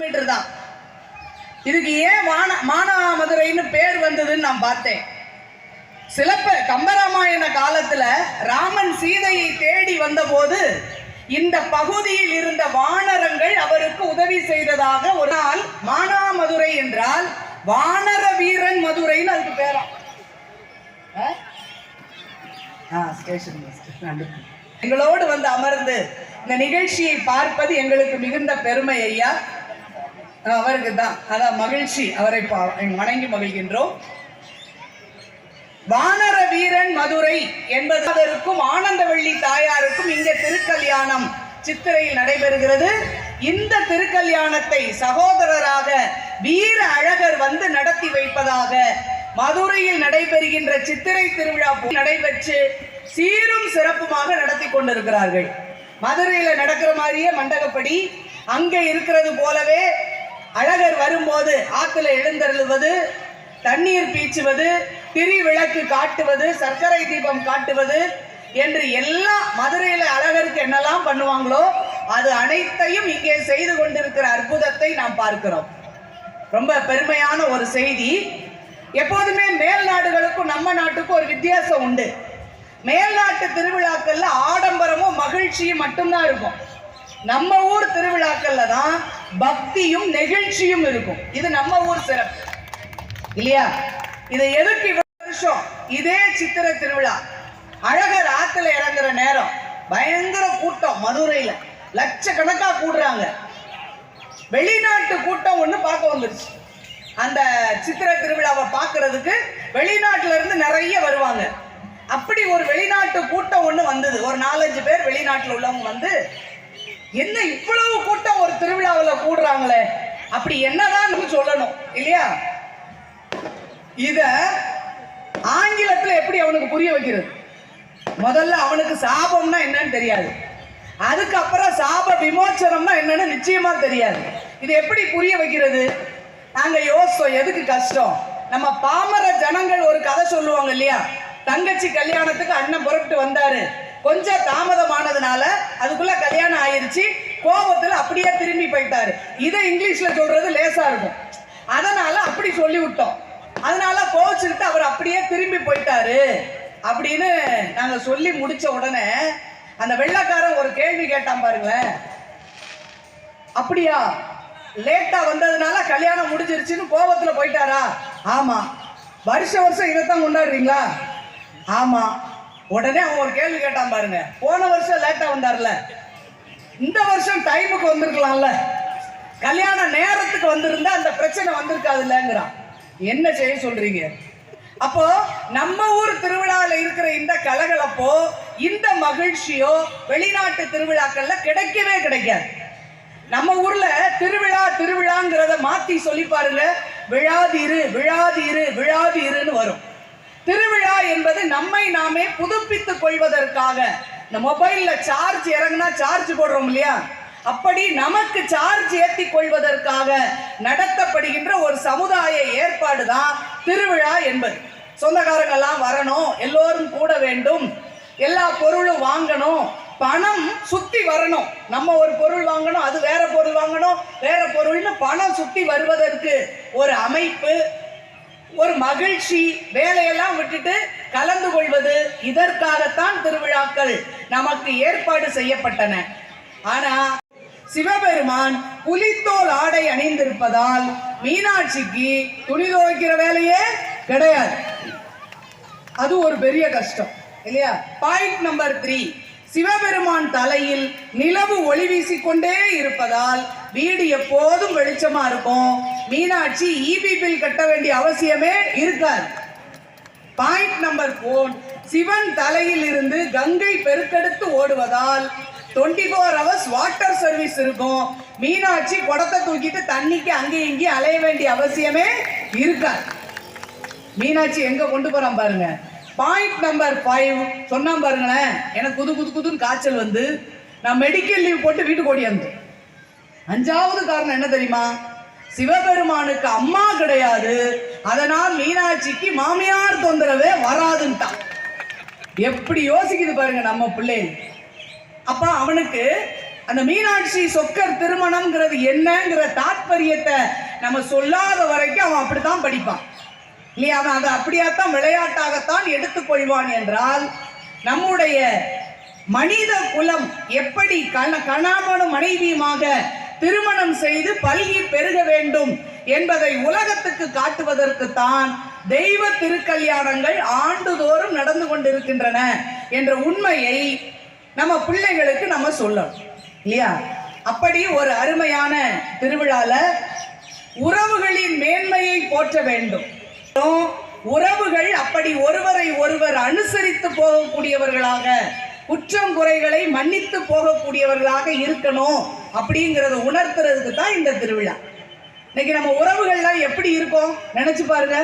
Kilometre தான். இதுக்கு ஏன் வான மானாமதுரைன்னு பேர் வந்ததுன்னு நான் பார்த்தேன். சிலப்ப கம்பராமாயண காலத்துல ராமன் சீதையை தேடி வந்தபோது இந்த பகுதியில் இருந்த வானரங்கள் அவருக்கு உதவி செய்ததாக ஒரு நாள் மானாமதுரை என்றால் வானர வீரன் மதுரைன்னு அதுக்கு பேரா. ஸ்டேஷன் எங்களோடு வந்து அமர்ந்து இந்த நிகழ்ச்சியை பார்ப்பது எங்களுக்கு மிகுந்த பெருமை ஐயா. அவருக்கு தான். அதான் மகிழ்ச்சி. அவரை வணங்கி மகிழ்கின்றோம். வானர வீரன் மதுரை என்பதற்கும் ஆனந்தவள்ளி தாயாருக்கும் இங்க திருக்கல்யாணம் சித்திரையில் நடைபெறுகிறது. இந்த திருக்கல்யாணத்தை சகோதரராக வீர அழகர் வந்து நடத்தி வைப்பதாக மதுரையில் நடைபெறுகின்ற சித்திரை திருவிழா நடைபெற்று சீரும் சிறப்புமாக நடத்தி கொண்டிருக்கிறார்கள். மதுரையில நடக்கிற மாதிரியே மண்டகப்படி அங்கே இருக்கிறது போலவே அழகர் வரும்போது ஆற்றுல எழுந்தருளுவது தண்ணீர் பீச்சுவது திரிவிளக்கு காட்டுவது சர்க்கரை தீபம் காட்டுவது என்று எல்லா மதுரையில் அழகருக்கு என்னெல்லாம் பண்ணுவாங்களோ அது அனைத்தையும் இங்கே செய்து கொண்டிருக்கிற அற்புதத்தை நாம் பார்க்கிறோம். ரொம்ப பெருமையான ஒரு செய்தி. எப்போதுமே மேல் நாடுகளுக்கும் நம்ம நாட்டுக்கும் ஒரு வித்தியாசம் உண்டு. மேல் நாட்டு திருவிழாக்கள்ல ஆடம்பரமும் மகிழ்ச்சியும் மட்டும்தான் இருக்கும். நம்ம ஊர் திருவிழாக்கள்ல தான் பக்தியும் நெகிழ்ச்சியும் இருக்கும். இது நம்ம ஊர் சிறப்பு. இல்லையா? இதை எதுக்கு இவ்வளவு வருஷம்? இதே சித்திர திருவிழா. அழகர் ஆத்துல இறங்குற நேரம். பயங்கர கூட்டம் மதுரையில. லட்சக்கணக்கா கூடுறாங்க. வெளிநாட்டு கூட்டம் ஒண்ணு பார்க்க வந்துருச்சு. அந்த சித்திர திருவிழாவை பார்க்கறதுக்கு வெளிநாட்டுல இருந்து நிறைய வருவாங்க. அப்படி ஒரு வெளிநாட்டு கூட்டம் ஒண்ணு வந்தது. ஒரு நாலஞ்சு பேர் வெளிநாட்டுல உள்ளவங்க வந்து என்ன இவ்வளவு கூட்டம் ஒரு திருவிழாவில் கூடுறாங்களே? அப்படி என்னதான் நம்ம சொல்லணும் இல்லையா? இத ஆங்கிலத்துல எப்படி அவனுக்கு புரிய வைக்கிறது? முதல்ல அவனுக்கு சாபம்னா என்னன்னு தெரியாது. அதுக்கப்புறம் சாப விமோச்சனம்னா என்னன்னு நிச்சயமா தெரியாது. இது எப்படி புரிய வைக்கிறது? நாங்க யோசிச்சோம் எதுக்கு கஷ்டம்? நம்ம பாமர ஜனங்கள் ஒரு கதை சொல்லுவாங்க இல்லையா? தங்கச்சி கல்யாணத்துக்கு அண்ணன் புறப்பட்டு வந்தாரு. கொஞ்சம் தாமதமானதுனால அதுக்குள்ள கல்யாணம் ஆயிடுச்சு கோபத்தில் அப்படியே திரும்பி போயிட்டாரு. இதை இங்கிலீஷில் சொல்றது லேசாக இருக்கும். அதனால அப்படி சொல்லி விட்டோம் அதனால கோவிச்சுக்கிட்டு அவர் அப்படியே திரும்பி போயிட்டாரு. அப்படின்னு நாங்கள் சொல்லி முடிச்ச உடனே அந்த வெள்ளைக்காரன் ஒரு கேள்வி கேட்டான் பாருங்களேன். அப்படியா? லேட்டா வந்ததுனால கல்யாணம் முடிஞ்சிருச்சுன்னு கோபத்துல போயிட்டாரா? ஆமா. வருஷ வருஷம் இதைத்தான் கொண்டாடுறீங்களா? ஆமா. உடனே அவன் ஒரு கேள்வி கேட்டான் பாருங்க. போன வருஷம் லேட்டா வந்தார்ல. இந்த வருஷம் டைமுக்கு வந்திருக்கலாம்ல. கல்யாண நேரத்துக்கு வந்திருந்தா அந்த பிரச்சனை வந்திருக்காதுல்லங்கிறான். என்ன செய்ய சொல்றீங்க? அப்போ நம்ம ஊர் திருவிழாவில் இருக்கிற இந்த கலகலப்போ இந்த மகிழ்ச்சியோ வெளிநாட்டு திருவிழாக்கள்ல கிடைக்கவே கிடைக்காது. நம்ம ஊர்ல திருவிழா திருவிழாங்கிறத மாத்தி சொல்லி பாருங்க. விழாதீரு விழாதீரு விழாதீருன்னு வரும். திருவிழா என்பது நம்மை நாமே புதுப்பித்துக் கொள்வதற்காக. இந்த மொபைல்ல சார்ஜ் இறங்குனா சார்ஜ் போடுறோம் இல்லையா? அப்படி நமக்கு சார்ஜ் ஏற்றி கொள்வதற்காக நடத்தப்படுகின்ற ஒரு சமுதாய ஏற்பாடு தான் திருவிழா என்பது. சொந்தக்காரங்கெல்லாம் வரணும் எல்லோரும் கூட வேண்டும். எல்லா பொருளும் வாங்கணும். பணம் சுத்தி வரணும். நம்ம ஒரு பொருள் வாங்கணும் அது வேற பொருள் வாங்கணும் வேற பொருள்னு பணம் சுத்தி வருவதற்கு ஒரு அமைப்பு ஒரு மகிழ்ச்சி வேலையெல்லாம் விட்டுட்டு கலந்து கொள்வது இதற்காகத்தான் திருவிழாக்கள் நமக்கு ஏற்பாடு செய்யப்பட்டன. ஆனா சிவபெருமான் புலித்தோல் ஆடை அணிந்திருப்பதால் மீனாட்சிக்கு துணி துவைக்கிற வேலையே கிடையாது. அது ஒரு பெரிய கஷ்டம் இல்லையா? பாயிண்ட் நம்பர் த்ரீ சிவபெருமான் தலையில் நிலவு ஒளி வீசிக்கொண்டே இருப்பதால் வீடு எப்போதும் வெளிச்சமா இருக்கும். மீனாட்சி இபி பில் கட்ட வேண்டிய அவசியமே இருக்காது. பாயிண்ட் நம்பர் போன் சிவன் தலையில் இருந்து கங்கை பெருக்கெடுத்து ஓடுவதால் twenty four hours water service இருக்கும். மீனாட்சி குடத்தை தூக்கிட்டு தண்ணிக்கு அங்கேயும் இங்கேயும் அலைய வேண்டிய அவசியமே இருக்காது. மீனாட்சி எங்க கொண்டு போறான் பாருங்க. பாயிண்ட் நம்பர் ஃபைவ் சொன்னான் பாருங்களேன் எனக்கு குது குது குதுன்னு காய்ச்சல் வந்து நான் மெடிக்கல் லீவ் போட்டு வீட்டுக்கு ஓடியாந்து அஞ்சாவது காரணம் என்ன தெரியுமா? சிவபெருமானுக்கு அம்மா கிடையாது. அதனால் மீனாட்சிக்கு மாமியார் தொந்தரவே வராதுன்ட்டான். எப்படி யோசிக்குது பாருங்க நம்ம பிள்ளை. அப்ப அவனுக்கு அந்த மீனாட்சி சொக்கர் திருமணம்ங்கிறது என்னங்கிற தாத்பரியத்தை நம்ம சொல்லாத வரைக்கும் அவன் அப்படித்தான் படிப்பான். இல்லையா அவன் அதை அப்படியாத்தான் விளையாட்டாகத்தான் எடுத்துக்கொள்வான் என்றால் நம்முடைய மனித குலம் எப்படி கண கணவனும் மனைவியுமாக திருமணம் செய்து பல்கி பெருக வேண்டும் என்பதை உலகத்துக்கு காட்டுவதற்குத்தான் தெய்வ திருக்கல்யாணங்கள் ஆண்டுதோறும் நடந்து கொண்டிருக்கின்றன என்ற உண்மையை நம்ம பிள்ளைகளுக்கு நம்ம சொல்லணும் இல்லையா? அப்படி ஒரு அருமையான திருவிழால உறவுகளின் மேன்மையை போற்ற வேண்டும். உறவுகள் அப்படி ஒருவரை ஒருவர் அனுசரித்து போகக்கூடியவர்களாக குற்றம் குறைகளை மன்னித்து போகக்கூடியவர்களாக இருக்கணும் அப்படிங்கிறத உணர்த்துறதுக்கு தான் இந்த திருவிழா. இன்னைக்கு நம்ம உறவுகள்லாம் எப்படி இருக்கோம்? நினைச்சு பாருங்க.